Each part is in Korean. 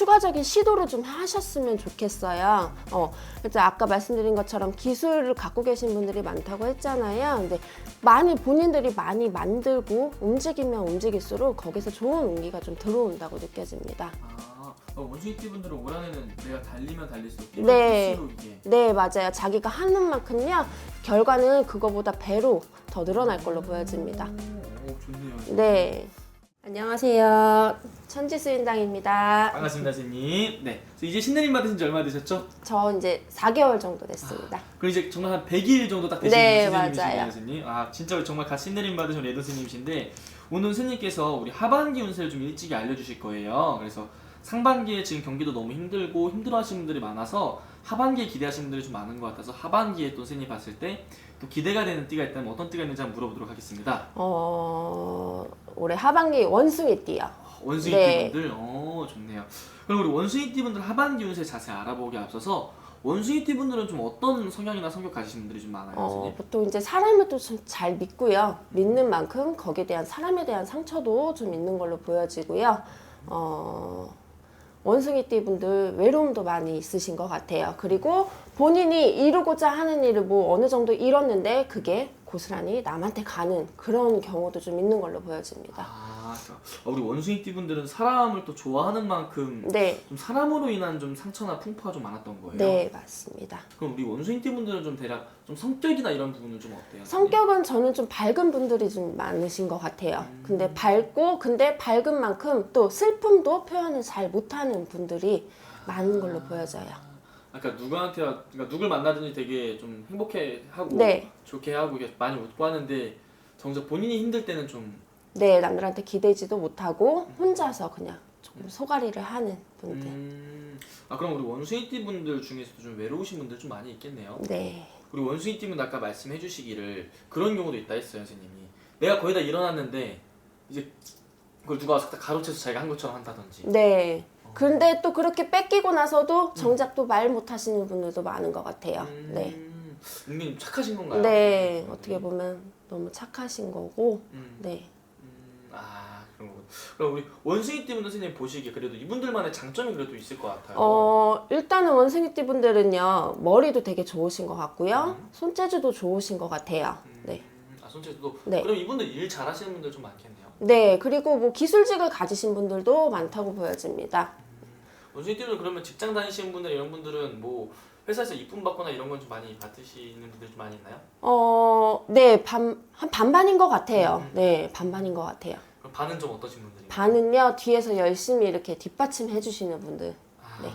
추가적인 시도를 좀 하셨으면 좋겠어요. 어, 그래서 아까 말씀드린 것처럼 기술을 갖고 계신 분들이 많다고 했잖아요. 근데 많이 본인들이 많이 만들고 움직이면 움직일수록 거기서 좋은 운기가 좀 들어온다고 느껴집니다. 아, 어, 원숭이띠 분들은 올 한해는 내가 달리면 달릴수록 네. 이게 네, 맞아요. 자기가 하는 만큼요, 결과는 그거보다 배로 더 늘어날 걸로 보여집니다. 오, 오, 좋네요. 네. 안녕하세요. 천지수인당입니다. 반갑습니다, 선생님. 네. 그래서 이제 신내림 받으신 지 얼마 되셨죠? 저 이제 4개월 정도 됐습니다. 그럼 이제 정말 한 100일 정도 딱 되신 네, 맞아요. 선생님. 아, 진짜 정말 같이 신내림 받으신 레드 선생님이신데 오늘 선생님께서 우리 하반기 운세를 좀 일찍이 알려 주실 거예요. 그래서 상반기에 지금 경기도 너무 힘들고 힘들어하시는 분들이 많아서 하반기에 기대하시는 분들이 좀 많은 것 같아서 하반기에 또 선생님 봤을 때 또 기대가 되는 띠가 있다면 어떤 띠가 있는지 한번 물어보도록 하겠습니다. 어, 올해 하반기 원숭이 띠요. 원숭이 네. 띠분들, 어 좋네요. 그럼 우리 원숭이 띠분들 하반기 운세 자세히 알아보기 앞서서 원숭이 띠분들은 좀 어떤 성향이나 성격 가지신 분들이 좀 많아요, 어, 선생님? 보통 이제 사람을 또 잘 믿고요. 믿는 만큼 거기에 대한 사람에 대한 상처도 좀 있는 걸로 보여지고요. 어, 원숭이띠 분들 외로움도 많이 있으신 것 같아요. 그리고 본인이 이루고자 하는 일을 뭐 어느 정도 이뤘는데 그게 고스란히 남한테 가는 그런 경우도 좀 있는 걸로 보여집니다. 아, 그러니까 우리 원숭이 띠 분들은 사람을 또 좋아하는 만큼 네, 좀 사람으로 인한 좀 상처나 풍파가 좀 많았던 거예요. 네, 맞습니다. 그럼 우리 원숭이 띠 분들은 좀 대략 좀 성격이나 이런 부분은 좀 어때요? 성격은 저는 좀 밝은 분들이 좀 많으신 것 같아요. 근데 밝고, 근데 밝은 만큼 또 슬픔도 표현을 잘 못하는 분들이 많은 걸로 보여져요. 그러니까 누구한테 그러니까 누굴 만나든지 되게 좀 행복해 하고 네. 좋게 하고 이게 많이 웃고 하는데 정작 본인이 힘들 때는 좀 네, 남들한테 기대지도 못하고 혼자서 그냥 조금 소가리를 하는 분들. 음, 아 그럼 우리 원숭이띠 분들 중에서도 좀 외로우신 분들 좀 많이 있겠네요. 네. 우리 원숭이띠 분들 아까 말씀해 주시기를 그런 경우도 있다 했어요, 선생님이. 내가 거의 다 일어났는데 이제 그걸 누가 와서 딱 가로채서 자기가 한 것처럼 한다든지. 네. 근데 또 그렇게 뺏기고 나서도 정작 또 말 못하시는 분들도 많은 것 같아요. 네. 음, 은근히 착하신 건가요? 네. 어떻게 보면 너무 착하신 거고, 음, 네. 음, 아 그런 거군. 그럼 우리 원숭이 띠 분들 선생님 보시기에 그래도 이분들만의 장점이 그래도 있을 것 같아요. 어, 일단은 원숭이띠 분들은요, 머리도 되게 좋으신 것 같고요, 손재주도 좋으신 것 같아요. 네. 음, 아 손재주도. 네. 그럼 이분들 일 잘하시는 분들 좀 많겠네요. 네, 그리고 뭐 기술직을 가지신 분들도 많다고 보여집니다. 원숭이띠들 그러면 직장 다니시는 분들 이런 분들은 뭐 회사에서 이쁨 받거나 이런 건 좀 많이 받으시는 분들 좀 많이 있나요? 어, 네, 반, 한 반반인 것 같아요. 네, 반반인 것 같아요. 그럼 반은 좀 어떠신 분들이? 반은요, 뒤에서 열심히 이렇게 뒷받침 해 주시는 분들. 아, 네.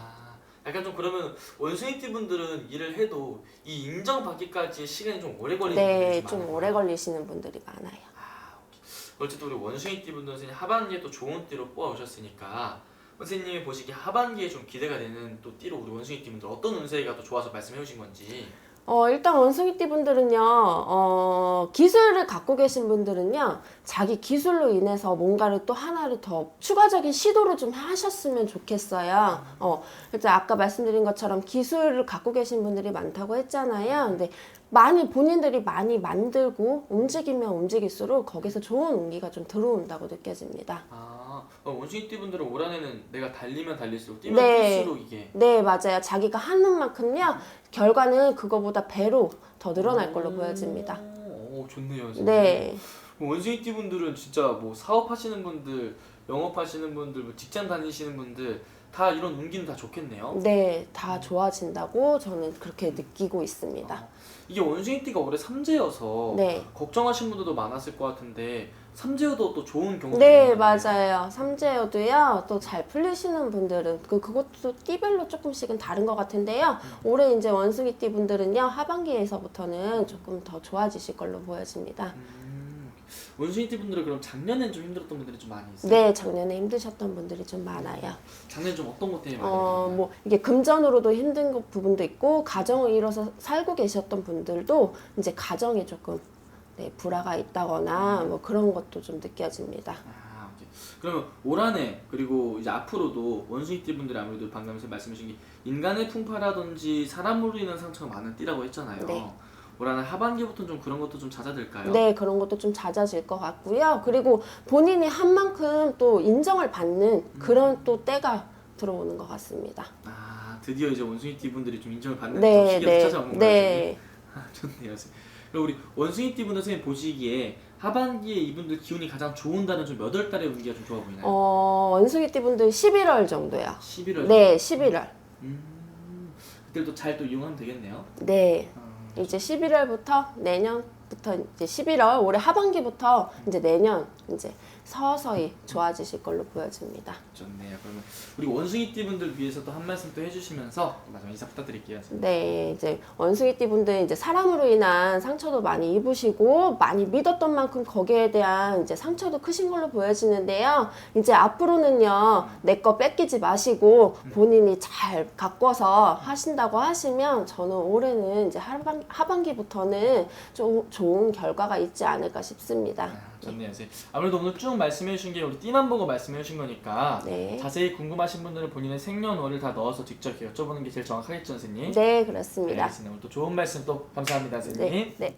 약간 좀 그러면 원숭이띠 분들은 일을 해도 이 인정받기까지 시간이 좀 오래 걸리는 네, 분들이 좀 많아요. 오래 걸리시는 분들이 많아요. 아, 오케이. 어쨌든 우리 원숭이띠 분들은 선생님 하반기에 또 좋은 띠로 뽑아오셨으니까 선생님이 보시기에 하반기에 좀 기대가 되는 또 띠로 우리 원숭이띠 분들 어떤 운세가 또 좋아서 말씀해 주신 건지 어, 일단 원숭이띠 분들은요, 어, 기술을 갖고 계신 분들은요, 자기 기술로 인해서 뭔가를 또 하나를 더 추가적인 시도를 좀 하셨으면 좋겠어요. 어, 그래서 아까 말씀드린 것처럼 기술을 갖고 계신 분들이 많다고 했잖아요. 근데 많이 본인들이 많이 만들고 움직이면 움직일수록 거기서 좋은 운기가 좀 들어온다고 느껴집니다. 아 어, 원숭이띠 분들은 올 한해는 내가 달리면 달릴수록 뛰면 네. 뛸수록 이게 네, 맞아요. 자기가 하는 만큼요, 결과는 그거보다 배로 더 늘어날 걸로 보여집니다. 오, 오, 좋네요. 선생님. 네. 원숭이띠 분들은 진짜 뭐 사업하시는 분들, 영업하시는 분들, 뭐 직장 다니시는 분들 다 이런 운기는 다 좋겠네요. 네, 다 좋아진다고 저는 그렇게 느끼고 있습니다. 아, 이게 원숭이띠가 올해 삼재여서 네. 걱정하신 분들도 많았을 것 같은데 삼재여도 또 좋은 경우도 네? 맞아요. 삼재여도요, 또 잘 풀리시는 분들은, 그, 그것도 띠별로 조금씩은 다른 것 같은데요. 올해 이제 원숭이 띠 분들은요, 하반기에서부터는 조금 더 좋아지실 걸로 보여집니다. 음, 원숭이 띠 분들은 그럼 작년엔 좀 힘들었던 분들이 좀 많이 있어요. 네, 작년에 힘드셨던 분들이 좀 많아요. 작년 좀 어떤 것 때문에 많이 어, 힘들었나요? 뭐, 이게 금전으로도 힘든 거- 부분도 있고, 가정을 이뤄서 살고 계셨던 분들도 이제 가정이 조금, 네, 불화가 있다거나, 뭐 그런 것도 좀 느껴집니다. 아, 오케이. 그러면 올 한해 그리고 이제 앞으로도 원숭이띠 분들이 아무래도 방금 선생님 말씀하신 게 인간의 풍파라든지 사람으로 인한 상처가 많은 띠라고 했잖아요. 네. 올 한해 하반기부터는 좀 그런 것도 좀 잦아들까요? 네, 그런 것도 좀 잦아질 것 같고요. 그리고 본인이 한 만큼 또 인정을 받는 그런 또 때가 들어오는 것 같습니다. 아 드디어 이제 원숭이띠 분들이 좀 인정을 받는 좀 네, 시기가 네, 거예요. 네. 아, 좋네요. 선생님. 그리고 우리 원숭이띠 분들 선생님 보시기에 하반기에 이분들 기운이 가장 좋은 달은 좀 몇월 달에 운기가 좀 좋아 보이나요? 어, 원숭이띠 분들 11월 정도요. 11월. 네, 11월. 음, 그때도 잘 또 이용하면 되겠네요. 네. 아, 이제 11월부터 내년부터 이제 11월 올해 하반기부터 이제 내년 이제 서서히 좋아지실 걸로 보여집니다. 좋네요. 그러면 우리 원숭이띠 분들 위해서 또한 말씀 또 해주시면서 마지막 인사 부탁드릴게요. 네, 이제 원숭이띠 분들 이제 사람으로 인한 상처도 많이 입으시고 많이 믿었던 만큼 거기에 대한 이제 상처도 크신 걸로 보여지는데요. 이제 앞으로는요 내 거 뺏기지 마시고 본인이 잘 가꿔서 하신다고 하시면 저는 올해는 이제 하반 하반기부터는 좀 좋은 결과가 있지 않을까 싶습니다. 아, 좋네요. 선생님. 아무래도 오늘 쭉 말씀해 주신 게 우리 띠만 보고 말씀해 주신 거니까 네. 자세히 궁금하신 분들은 본인의 생년월일 다 넣어서 직접 이렇게 여쭤보는 게 제일 정확하겠죠, 선생님? 네, 그렇습니다. 알겠습니다. 오늘 또 좋은 말씀 또 감사합니다, 선생님. 네, 네.